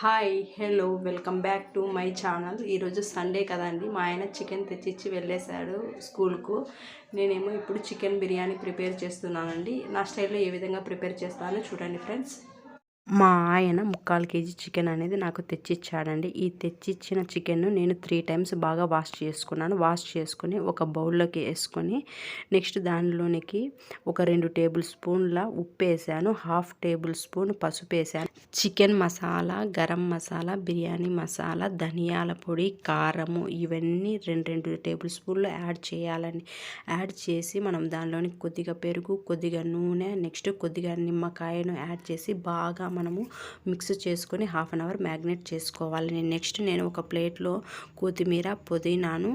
Hi hello welcome back to my channel. ఈరోజు Sunday కదండి మా ఆయన చికెన్ తెచ్చిచ్చి వెళ్ళేశాడు స్కూల్కు. నేనేమో ఇప్పుడు చికెన్ బిర్యానీ ప్రిపేర్ చేస్తున్నానండి. నా స్టైల్లో ఏ విధంగా ప్రిపేర్ చేస్తానో చూడండి ఫ్రెండ్స్. మా ఆయన ముక్కాలు కేజీ చికెన్ అనేది నాకు తెచ్చిచ్చాడండి. ఈ తెచ్చిచ్చిన చికెన్ నేను త్రీ టైమ్స్ బాగా వాష్ చేసుకున్నాను. వాష్ చేసుకుని ఒక బౌల్లోకి వేసుకొని నెక్స్ట్ దానిలోనికి ఒక రెండు టేబుల్ స్పూన్ల ఉప్పు వేసాను. హాఫ్ టేబుల్ స్పూన్ పసుపు వేసాను. చికెన్ మసాలా గరం మసాలా బిర్యానీ మసాలా ధనియాల పొడి కారము ఇవన్నీ రెండు రెండు టేబుల్ స్పూన్లు యాడ్ చేయాలండి. యాడ్ చేసి మనం దానిలోని కొద్దిగా పెరుగు కొద్దిగా నూనె నెక్స్ట్ కొద్దిగా నిమ్మకాయను యాడ్ చేసి బాగా మనము మిక్స్ చేసుకొని హాఫ్ అన్ అవర్ మ్యాగ్నేట్ చేసుకోవాలి. నేను నెక్స్ట్ నేను ఒక ప్లేట్లో కొత్తిమీర పుదీనాను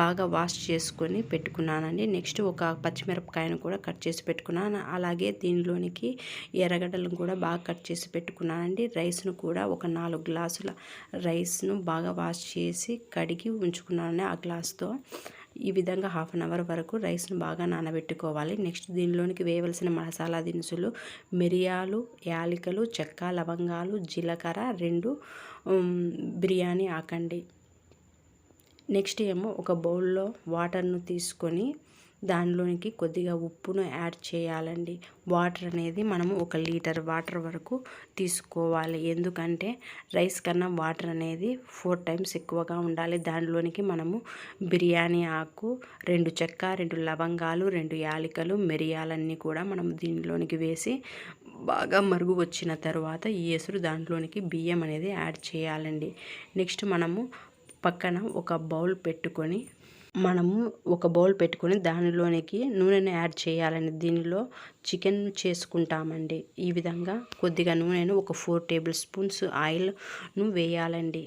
బాగా వాష్ చేసుకొని పెట్టుకున్నానండి. నెక్స్ట్ ఒక పచ్చిమిరపకాయను కూడా కట్ చేసి పెట్టుకున్నాను. అలాగే దీనిలోనికి ఎర్రగడ్డలను కూడా బాగా కట్ చేసి పెట్టుకున్నానండి. రైస్ను కూడా ఒక నాలుగు గ్లాసుల రైస్ను బాగా వాష్ చేసి కడిగి ఉంచుకున్నాను ఆ గ్లాస్తో. ఈ విధంగా హాఫ్ అన్ అవర్ వరకు రైస్ను బాగా నానబెట్టుకోవాలి. నెక్స్ట్ దీనిలోనికి వేయవలసిన మసాలా దినుసులు మిరియాలు యాలికలు చెక్క లవంగాలు జీలకర్ర రెండు బిర్యానీ ఆకండి. నెక్స్ట్ ఏమో ఒక బౌల్లో వాటర్ను తీసుకొని దానిలోనికి కొద్దిగా ఉప్పును యాడ్ చేయాలండి. వాటర్ అనేది మనము ఒక లీటర్ వాటర్ వరకు తీసుకోవాలి. ఎందుకంటే రైస్ కన్నా వాటర్ అనేది ఫోర్ టైమ్స్ ఎక్కువగా ఉండాలి. దానిలోనికి మనము బిర్యానీ ఆకు రెండు చెక్క రెండు లవంగాలు రెండు యాలికలు మిరియాలన్నీ కూడా మనం దీనిలోనికి వేసి బాగా మరుగు వచ్చిన తర్వాత ఈ ఎసురు దాంట్లోనికి బియ్యం అనేది యాడ్ చేయాలండి. నెక్స్ట్ మనము పక్కన ఒక బౌల్ పెట్టుకొని మనము ఒక బౌల్ పెట్టుకొని దానిలోనికి నూనెను యాడ్ చేయాలండి. దీనిలో చికెన్ చేసుకుంటామండి. ఈ విధంగా కొద్దిగా నూనెను ఒక ఫోర్ టేబుల్ స్పూన్స్ ఆయిల్ను వేయాలండి.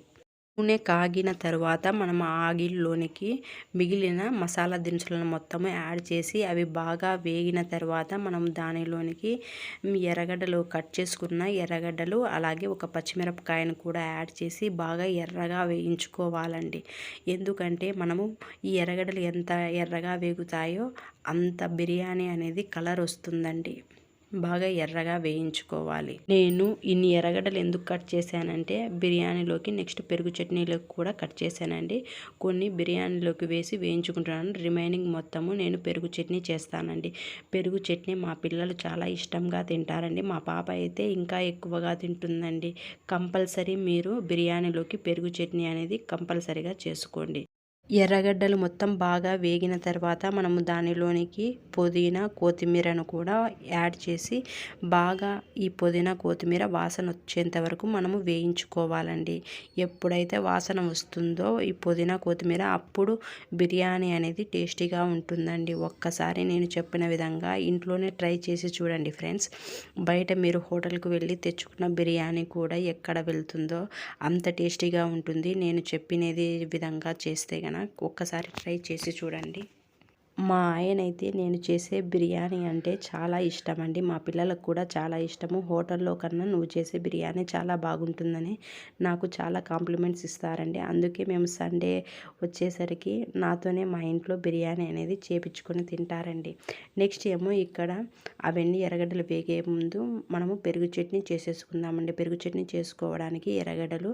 నూనె కాగిన తర్వాత మనం ఆగిల్లోనికి మిగిలిన మసాలా దినుసులను మొత్తము యాడ్ చేసి అవి బాగా వేగిన తర్వాత మనం దానిలోనికి ఎర్రగడ్డలు కట్ చేసుకున్న ఎర్రగడ్డలు అలాగే ఒక పచ్చిమిరపకాయను కూడా యాడ్ చేసి బాగా ఎర్రగా వేయించుకోవాలండి. ఎందుకంటే మనము ఈ ఎర్రగడ్డలు ఎంత ఎర్రగా వేగుతాయో అంత బిర్యానీ అనేది కలర్ వస్తుందండి. బాగా ఎర్రగా వేయించుకోవాలి. నేను ఇన్ని ఎర్రగడ్డలు ఎందుకు కట్ చేశానంటే బిర్యానీలోకి నెక్స్ట్ పెరుగు చట్నీలోకి కూడా కట్ చేశానండి. కొన్ని బిర్యానీలోకి వేసి వేయించుకుంటున్నాను. రిమైనింగ్ మొత్తము నేను పెరుగు చట్నీ చేస్తానండి. పెరుగు చట్నీ మా పిల్లలు చాలా ఇష్టంగా తింటారండి. మా పాప అయితే ఇంకా ఎక్కువగా తింటుందండి. కంపల్సరీ మీరు బిర్యానీలోకి పెరుగు చట్నీ అనేది కంపల్సరీగా చేసుకోండి. ఎర్రగడ్డలు మొత్తం బాగా వేగిన తర్వాత మనము దానిలోనికి పుదీనా కొత్తిమీరను కూడా యాడ్ చేసి బాగా ఈ పుదీనా కొత్తిమీర వాసన వచ్చేంత వరకు మనము వేయించుకోవాలండి. ఎప్పుడైతే వాసన వస్తుందో ఈ పుదీనా కొత్తిమీర అప్పుడు బిర్యానీ అనేది టేస్టీగా ఉంటుందండి. ఒక్కసారి నేను చెప్పిన విధంగా ఇంట్లోనే ట్రై చేసి చూడండి ఫ్రెండ్స్. బయట మీరు హోటల్కి వెళ్ళి తెచ్చుకున్న బిర్యానీ కూడా ఎక్కడ వెళ్తుందో అంత టేస్టీగా ఉంటుంది. నేను చెప్పినది విధంగా చేస్తే కనుక ఒక్కసారి ట్రై చేసి చూడండి. మా ఆయన అయితే నేను చేసే బిర్యానీ అంటే చాలా ఇష్టం అండి మా పిల్లలకు కూడా చాలా ఇష్టము. హోటల్లో కన్నా నువ్వు చేసే బిర్యానీ చాలా బాగుంటుందని నాకు చాలా కాంప్లిమెంట్స్ ఇస్తారండి. అందుకే మేము సండే వచ్చేసరికి నాతోనే మా ఇంట్లో బిర్యానీ అనేది చేపించుకొని తింటారండి. నెక్స్ట్ ఏమో ఇక్కడ అవన్నీ ఎర్రగడ్డలు వేగే ముందు మనము పెరుగు చట్నీ చేసేసుకుందామండి. పెరుగు చట్నీ చేసుకోవడానికి ఎర్రగడ్డలు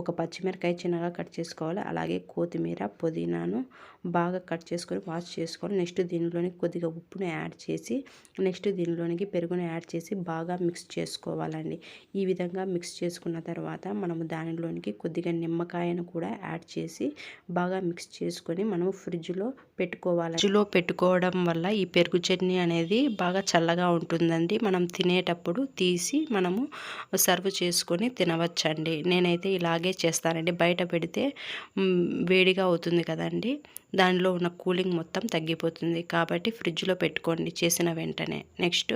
ఒక పచ్చిమిరకాయ చిన్నగా కట్ చేసుకోవాలి. అలాగే కొత్తిమీర పుదీనాను బాగా కట్ చేసుకొని వాష్ చేసుకోవాలి. నెక్స్ట్ దీనిలోని కొద్దిగా ఉప్పును యాడ్ చేసి నెక్స్ట్ దీనిలోనికి పెరుగును యాడ్ చేసి బాగా మిక్స్ చేసుకోవాలండి. ఈ విధంగా మిక్స్ చేసుకున్న తర్వాత మనము దానిలోనికి కొద్దిగా నిమ్మకాయను కూడా యాడ్ చేసి బాగా మిక్స్ చేసుకొని మనము ఫ్రిడ్జ్లో పెట్టుకోవాలి ఫ్రిడ్జ్లో పెట్టుకోవడం వల్ల ఈ పెరుగు చట్నీ అనేది బాగా చల్లగా ఉంటుందండి. మనం తినేటప్పుడు తీసి మనము సర్వ్ చేసుకొని తినవచ్చండి. నేనైతే ఇలా ఇలాగే చేస్తానండి బయట పెడితే వేడిగా అవుతుంది కదండి. దానిలో ఉన్న కూలింగ్ మొత్తం తగ్గిపోతుంది. కాబట్టి ఫ్రిడ్జ్లో పెట్టుకోండి చేసిన వెంటనే. నెక్స్ట్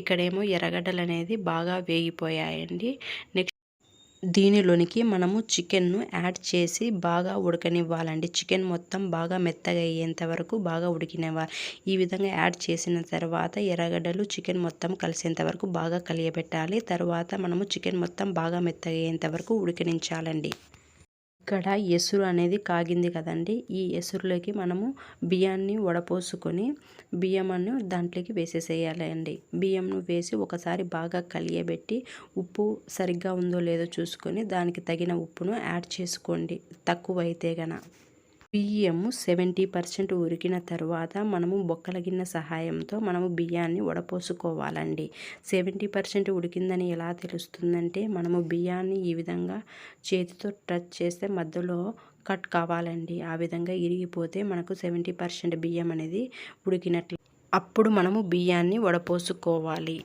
ఇక్కడేమో ఎర్రగడ్డలు అనేది బాగా వేగిపోయాయండి. నెక్స్ట్ దీనిలోనికి మనము చికెన్ను యాడ్ చేసి బాగా ఉడకనివ్వాలండి. చికెన్ మొత్తం బాగా మెత్తగా అయ్యేంత వరకు బాగా ఉడికినవ్వాలి. ఈ విధంగా యాడ్ చేసిన తర్వాత ఎర్రగడ్డలు చికెన్ మొత్తం కలిసేంత వరకు బాగా కలియబెట్టాలి. తర్వాత మనము చికెన్ మొత్తం బాగా మెత్తగా అయ్యేంత వరకు ఉడికించాలండి ఇక్కడ ఎసురు అనేది కాగింది కదండి. ఈ ఎసురులోకి మనము బియ్యాన్ని వడపోసుకొని బియ్యమను దాంట్లోకి వేసేసేయాలండి. బియ్యంను వేసి ఒకసారి బాగా కలియబెట్టి ఉప్పు సరిగ్గా ఉందో లేదో చూసుకొని దానికి తగిన ఉప్పును యాడ్ చేసుకోండి. తక్కువ అయితే గన బియ్యము సెవెంటీ పర్సెంట్ ఉడికిన తర్వాత మనము బొక్కల గిన్నె సహాయంతో మనము బియ్యాన్ని వడపోసుకోవాలండి. సెవెంటీ పర్సెంట్ ఉడికిందని ఎలా తెలుస్తుందంటే మనము బియ్యాన్ని ఈ విధంగా చేతితో టచ్ చేస్తే మధ్యలో కట్ కావాలండి. ఆ విధంగా ఇరిగిపోతే మనకు సెవెంటీ పర్సెంట్ బియ్యం అనేది ఉడికినట్లు. అప్పుడు మనము బియ్యాన్ని వడపోసుకోవాలి.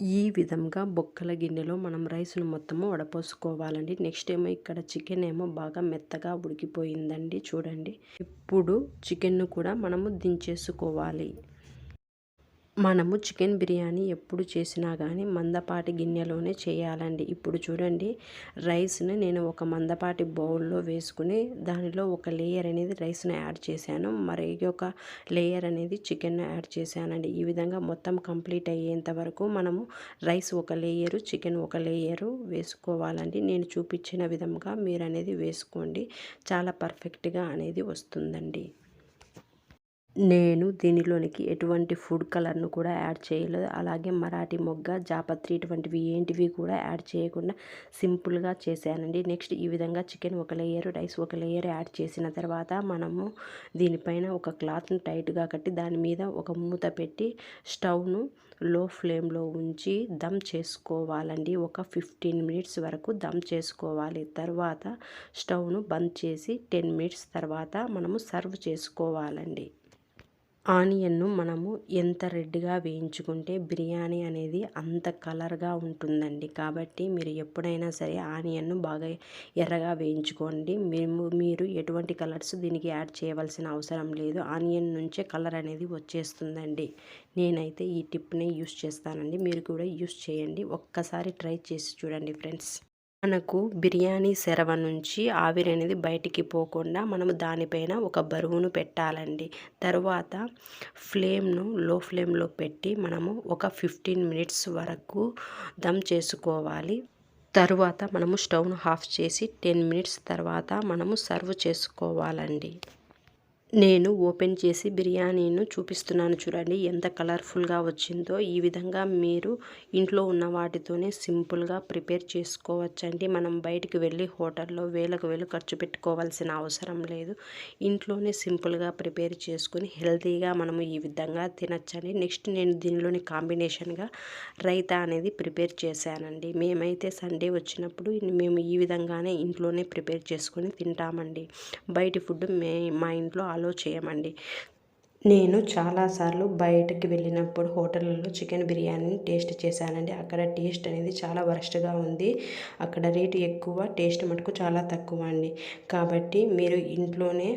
ఈ విధంగా బొక్కల గిన్నెలో మనం రైస్ను మొత్తము వడపోసుకోవాలండి. నెక్స్ట్ ఏమో ఇక్కడ చికెన్ ఏమో బాగా మెత్తగా ఉడికిపోయిందండి. చూడండి. ఇప్పుడు చికెన్ను కూడా మనము దించేసుకోవాలి. మనము చికెన్ బిర్యానీ ఎప్పుడు చేసినా కానీ మందపాటి గిన్నెలోనే చేయాలండి. ఇప్పుడు చూడండి రైస్ని నేను ఒక మందపాటి బౌల్లో వేసుకుని దానిలో ఒక లేయర్ అనేది రైస్ని యాడ్ చేశాను. మరి ఒక లేయర్ అనేది చికెన్ యాడ్ చేశానండి. ఈ విధంగా మొత్తం కంప్లీట్ అయ్యేంత వరకు మనము రైస్ ఒక లేయరు చికెన్ ఒక లేయరు వేసుకోవాలండి. నేను చూపించిన విధంగా మీరు అనేది వేసుకోండి. చాలా పర్ఫెక్ట్గా అనేది వస్తుందండి. నేను దీనిలోనికి ఎటువంటి ఫుడ్ కలర్ను కూడా యాడ్ చేయలేదు. అలాగే మరాఠీ మొగ్గ జాపత్రి ఇటువంటివి ఏంటివి కూడా యాడ్ చేయకుండా సింపుల్గా చేశానండి. నెక్స్ట్ ఈ విధంగా చికెన్ ఒక లేయర్ రైస్ ఒక లేయర్ యాడ్ చేసిన తర్వాత మనము దీనిపైన ఒక క్లాత్ను టైట్గా కట్టి దాని మీద ఒక మూత పెట్టి స్టవ్ను లో ఫ్లేమ్లో ఉంచి దమ్ చేసుకోవాలండి. ఒక ఫిఫ్టీన్ మినిట్స్ వరకు దమ్ చేసుకోవాలి. తర్వాత స్టవ్ను బంద్ చేసి టెన్ మినిట్స్ తర్వాత మనము సర్వ్ చేసుకోవాలండి. ఆనియన్ను మనము ఎంత రెడ్గా వేయించుకుంటే బిర్యానీ అనేది అంత కలర్గా ఉంటుందండి. కాబట్టి మీరు ఎప్పుడైనా సరే ఆనియన్ను బాగా ఎర్రగా వేయించుకోండి. మేము మీరు ఎటువంటి కలర్స్ దీనికి యాడ్ చేయవలసిన అవసరం లేదు. ఆనియన్ నుంచే కలర్ అనేది వచ్చేస్తుందండి. నేనైతే ఈ టిప్ని యూస్ చేస్తానండి. మీరు కూడా యూస్ చేయండి. ఒక్కసారి ట్రై చేసి చూడండి ఫ్రెండ్స్. మనకు బిర్యానీ సెరవ నుంచి ఆవిరి అనేది బయటికి పోకుండా మనము దానిపైన ఒక బరువును పెట్టాలండి. తర్వాత ఫ్లేమ్ను లో ఫ్లేమ్లో పెట్టి మనము ఒక ఫిఫ్టీన్ మినిట్స్ వరకు దమ్ చేసుకోవాలి. తరువాత మనము స్టవ్ను ఆఫ్ చేసి టెన్ మినిట్స్ తర్వాత మనము సర్వ్ చేసుకోవాలండి. నేను ఓపెన్ చేసి బిర్యానీను చూపిస్తున్నాను చూడండి ఎంత కలర్ఫుల్గా వచ్చిందో. ఈ విధంగా మీరు ఇంట్లో ఉన్న వాటితోనే సింపుల్గా ప్రిపేర్ చేసుకోవచ్చండి. మనం బయటికి వెళ్ళి హోటల్లో వేలకు వేలు ఖర్చు పెట్టుకోవాల్సిన అవసరం లేదు. ఇంట్లోనే సింపుల్గా ప్రిపేర్ చేసుకుని హెల్తీగా మనము ఈ విధంగా తినచ్చండి. నెక్స్ట్ నేను దీనిలోని కాంబినేషన్గా రైతా అనేది ప్రిపేర్ చేశానండి. మేమైతే సండే వచ్చినప్పుడు మేము ఈ విధంగానే ఇంట్లోనే ప్రిపేర్ చేసుకొని తింటామండి. బయటి ఫుడ్ మే మా ఇంట్లో ఫాలో చేయమండి. నేను చాలాసార్లు బయటకి వెళ్ళినప్పుడు హోటళ్ళలో చికెన్ బిర్యానీని టేస్ట్ చేశానండి. అక్కడ టేస్ట్ అనేది చాలా వరస్ట్గా ఉంది. అక్కడ రేటు ఎక్కువ టేస్ట్ మటుకు చాలా తక్కువ అండి. కాబట్టి మీరు ఇంట్లోనే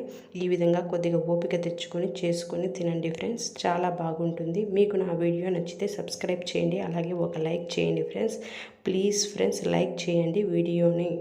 ఈ విధంగా కొద్దిగా ఓపిక తెచ్చుకొని చేసుకొని తినండి ఫ్రెండ్స్. చాలా బాగుంటుంది. మీకు నా వీడియో నచ్చితే సబ్స్క్రైబ్ చేయండి. అలాగే ఒక లైక్ చేయండి ఫ్రెండ్స్. ప్లీజ్ ఫ్రెండ్స్ లైక్ చేయండి. వీడియోని